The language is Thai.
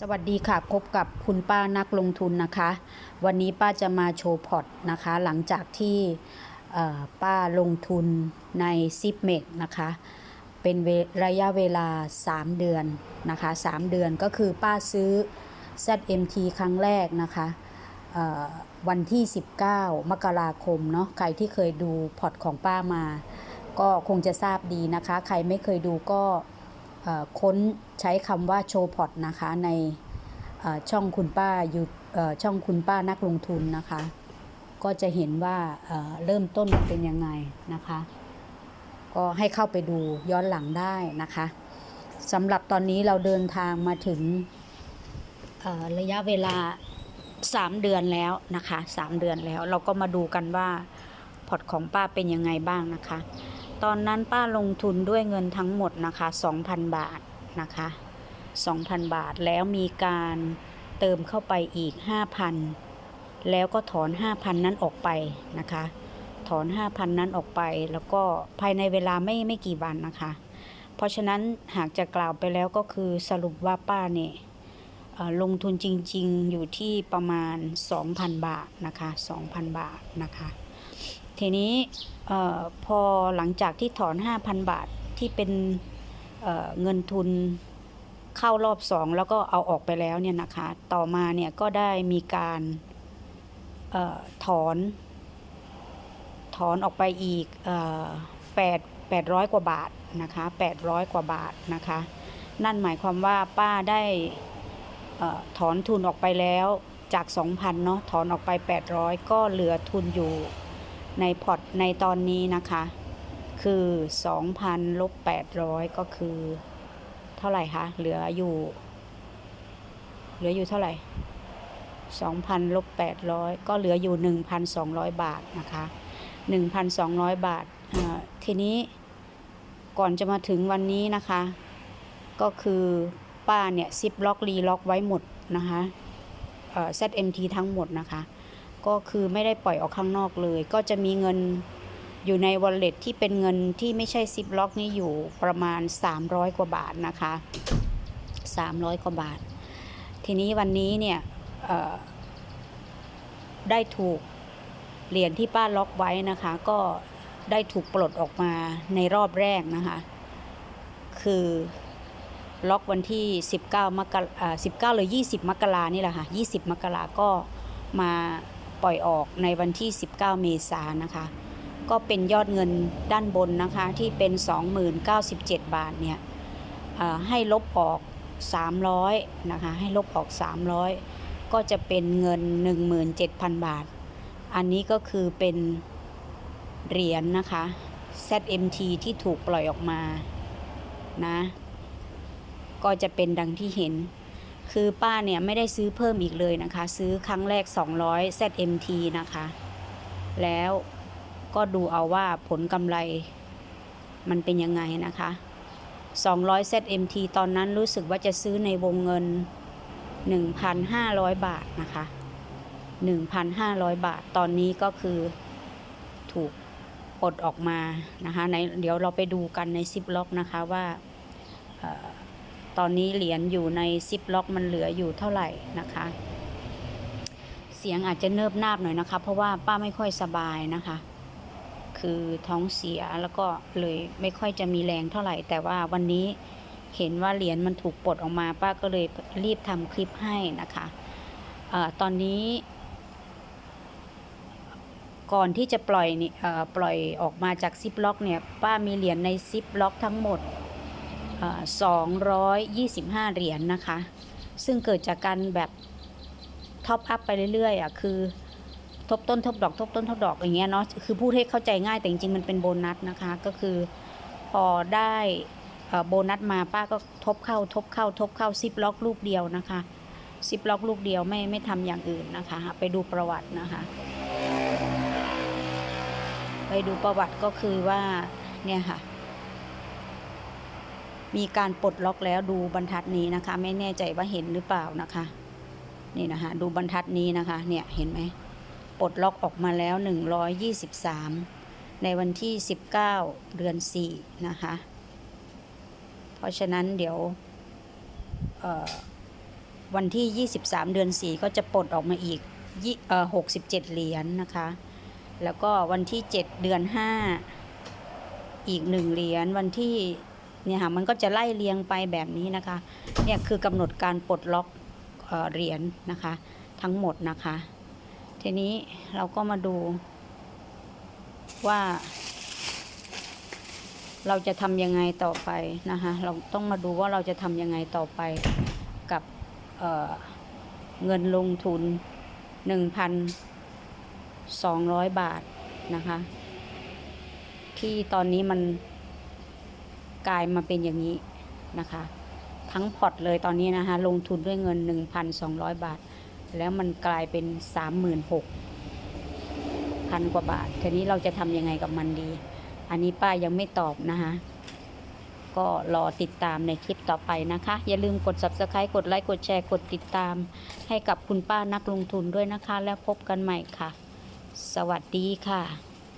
สวัสดีค่ะ พบกับคุณป้านักลงทุนนะคะ วันนี้ป้าจะมาโชว์พอร์ตนะคะ หลังจากที่ป้าลงทุนในซิปเมกนะคะ เป็นระยะเวลา 3 เดือนนะคะ 3 เดือนก็คือป้าซื้อ ZMT ครั้งแรกนะคะวันที่ 19 มกราคมเนาะใครที่เคยดูพอร์ตของป้ามา ก็คงจะทราบดีนะคะ ใครไม่เคยดูก็ ค้นใช้คำว่าโชว์พอตนะคะในช่องคุณป้าอยู่ช่องคุณป้านักลงทุนนะคะ ก็จะเห็นว่าเริ่มต้นเป็นยังไงนะคะ ก็ให้เข้าไปดูย้อนหลังได้นะคะสำหรับตอนนี้เราเดินทางมาถึงระยะเวลา 3 เดือนแล้วนะคะ 3 เดือนแล้วเราก็มาดูกันว่าพอร์ตของป้าเป็นยังไงบ้างนะคะ ตอนนั้นป้าลงทุนด้วยเงินทั้งหมดนะคะ 2,000 บาทนะคะ 2,000 บาทแล้วมีการเติมเข้าไปอีก 5,000 แล้วก็ถอน 5,000 นั้นออกไปนะคะ ถอน 5,000 นั้นออกไป แล้วก็ภายในเวลาไม่ไม่กี่วันนะคะ เพราะฉะนั้นหากจะกล่าวไปแล้วก็คือสรุปว่าป้าเนี่ยลงทุนจริง ๆ อยู่ที่ประมาณ 2,000 บาทนะคะ 2,000 บาทนะคะ ทีนี้พอหลังจากที่ถอน 5,000 บาทที่เป็นเเงินทุนเข้ารอบสองแล้วก็เอาออกไปแล้วเนี่ยนะคะ ต่อมาเนี่ยก็ได้มีการออถอน ถอนออกไปอีกแปดแปดร้อยกว่าบาทนะคะแปดร้อยกว่าบาทนะคะ นั่นหมายความว่าป้าได้อถอนทุนออกไปแล้วจาก 2,000เนาะถอนออกไป 800 ก็เหลือทุนอยู่ ในพอร์ตในตอนนี้นะคะ คือ 2,000ลบ800 ก็คือ เท่าไหร่คะเหลืออยู่ เหลืออยู่เท่าไหร่2,000ลบ800 ก็เหลืออยู่ 1,200 บาทนะคะ 1,200 บาทอ่าทีนี้ก่อนจะมาถึงวันนี้นะคะ ก็คือป้าเนี่ยซิปล็อกรีล็อกไว้หมดนะคะเอ่อ ZMT ทั้งหมดนะคะ ก็คือไม่ได้ปล่อยออกข้างนอกเลย ก็จะมีเงินอยู่ใน wallet ที่เป็นเงินที่ไม่ใช่ซิปล็อกนี่อยู่ประมาณ 300 กว่าบาทนะคะ 300 กว่าบาท ทีนี้วันนี้เนี่ยได้ถูกเหรียญที่ป้าล็อกไว้นะคะ ก็ได้ถูกปลดออกมาในรอบแรกนะคะ คือล็อกวันที่ 19 มกรา19 หรือ 20 มกรานี่แหละค่ะ 20 มกราก็มา ปล่อยออกในวันที่ 19 เมษายนนะคะ ก็เป็นยอดเงินด้านบนนะคะที่เป็น 20,097 บาทเนี่ยให้ลบออก 300นะคะให้ลบออก 300 ก็จะเป็นเงิน 17,000 บาท อันนี้ก็คือเป็นเหรียญนะคะ ZMT ที่ถูกปล่อยออกมานะ ก็จะเป็นดังที่เห็น คือป้าเนี่ยไม่ได้ซื้อเพิ่มอีกเลยนะคะ ซื้อครั้งแรก 200 ZMT นะคะ แล้วก็ดูเอาว่าผลกำไรมันเป็นยังไงนะคะ 200 ZMT ตอนนั้นรู้สึกว่าจะซื้อในวงเงิน 1,500 บาทนะคะ 1,500 บาท ตอนนี้ก็คือถูกปลดออกมานะคะในเดี๋ยวเราไปดูกันในซิปล็อกนะคะว่า ตอนนี้เหรียญอยู่ในซิปล็อกมันเหลืออยู่เท่าไหร่นะคะ เสียงอาจจะเนิบนาบหน่อยนะคะ เพราะว่าป้าไม่ค่อยสบายนะคะ คือท้องเสียแล้วก็เลยไม่ค่อยจะมีแรงเท่าไหร่ แต่ว่าวันนี้เห็นว่าเหรียญมันถูกปลดออกมา ป้าก็เลยรีบทำคลิปให้นะคะอตอนนี้ ก่อนที่จะปล่อยนี่ปล่อยออกมาจากซิปล็อกเนี่ย ป้ามีเหรียญในซิปล็อกทั้งหมด 225 เหรียญนะคะ ซึ่งเกิดจากการแบบท็อปอัพไปเรื่อยๆอะคือทบต้นทบดอกทบต้นทบดอกอย่างเงี้ยเนาะคือพูดให้เข้าใจง่ายแต่จริงๆมันเป็นโบนัสนะคะ ก็คือพอได้โบนัสมาป้าก็ทบเข้าทบเข้าทบเข้าซิปล็อกลูกเดียวนะคะซิปล็อกลูกเดียวไม่ไม่ทำอย่างอื่นนะคะ ไปดูประวัตินะคะ ไปดูประวัติก็คือว่าเนี่ยค่ะ มีการปลดล็อกแล้วดูบรรทัดนี้นะคะ ไม่แน่ใจว่าเห็นหรือเปล่านะคะนี่นะคะดูบรรทัดนี้นะคะเนี่ยเห็นไหมปลดล็อกออกมาแล้ว 123 ในวันที่ 19 เดือน 4 นะคะ เพราะฉะนั้นเดี๋ยววันที่ 23 เดือน 4 ก็จะปลดออกมาอีก67 เหรียญนะคะ แล้วก็วันที่ 7 เดือน 5 อีก 1 เหรียญวันที่ เนี่ยค่ะมันก็จะไล่เรียงไปแบบนี้นะคะเนี่ยคือกำหนดการปลดล็อกเออเหรียญนะคะ ทั้งหมดนะคะ ทีนี้เราก็มาดูว่า เราจะทำยังไงต่อไปนะคะเราต้องมาดูว่าเราจะทำยังไงต่อไปกับเเงินลงทุน 1,200 บาทนะคะ ที่ตอนนี้มัน กลายมาเป็นอย่างนี้นะคะ ทั้งพอร์ตเลยตอนนี้นะคะลงทุนด้วยเงิน 1,200 บาท แล้วมันกลายเป็น 36,000พันกว่าบาท ทีนี้เราจะทำยังไงกับมันดี อันนี้ป้ายังไม่ตอบนะคะก็รอติดตามในคลิปต่อไปนะคะ อย่าลืมกด subscribe กดไลค์ กดแชร์ กดติดตาม ให้กับคุณป้านักลงทุนด้วยนะคะ แล้วพบกันใหม่ค่ะ สวัสดีค่ะ